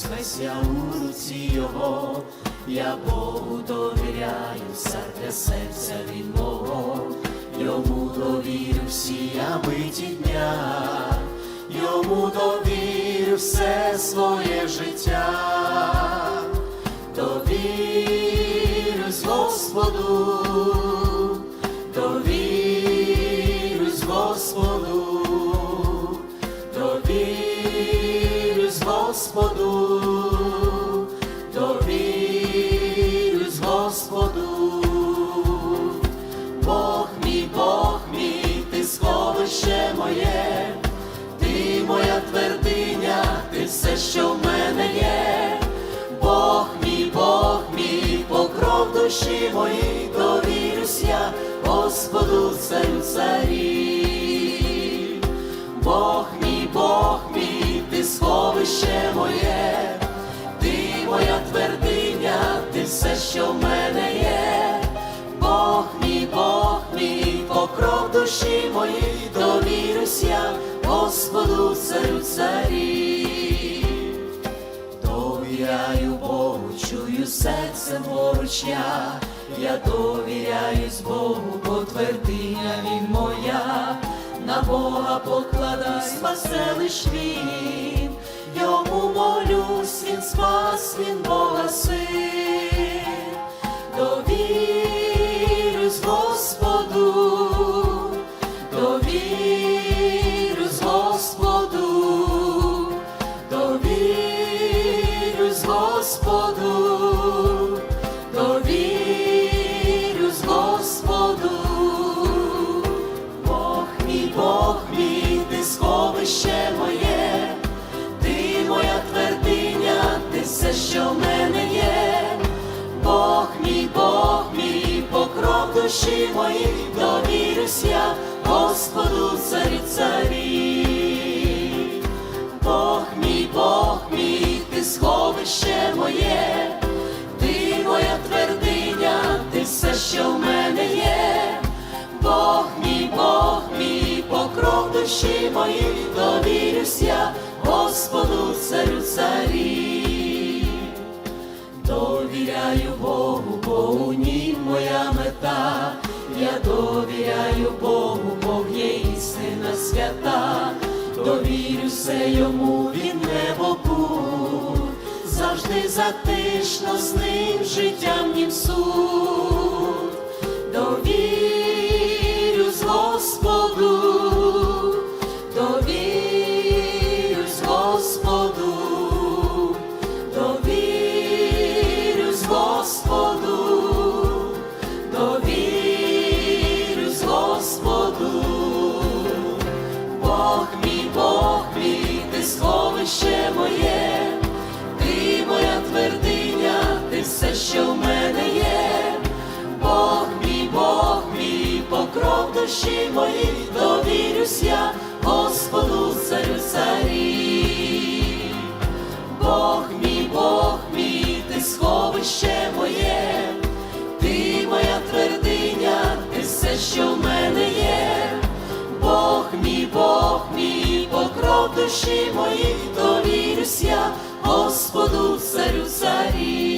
щастя у руці його, я Богу довіряю, все для серця від мого, йому довірю всі я миті дня, йому довірю все своє життя, довірюсь Господу, довірюсь Господу, все, що в мене є, Бог мій, Бог мій, покров душі моїй, довірюсь я, Господу, царю царів. Бог мій, Бог мій, ти сховище моє, ти моя твердиня, ти все, що в мене є, Бог мій, Бог мій, покров душі моїй, довірюсь я, Господу, царю царів. Поруч я, я довіряюсь Богу, бо твердиня він моя, на Бога покладай, спасе лиш він, йому молюсь, він спас, він душі моїй, довірюсь я, Господу, царю царів. Бог мій, Бог мій, ти сховище моє, ти моя твердиня, ти все, що в мене є, Бог мій, Бог мій, покров душі моїй, Довіряю Богу, бо у нім моя мета, я довіряю Богу, Бог є істина свята, довірю все йому, він не путь, завжди затишно з ним життям нім суд. Довірюсь Бог мій, Бог мій, ти сховище моє, ти моя твердиня, ти все, що в мене є, Бог мій, Бог мій, покров душі моїй, довірюсь я, Господу, душі моїх довірюся Господу царю царі.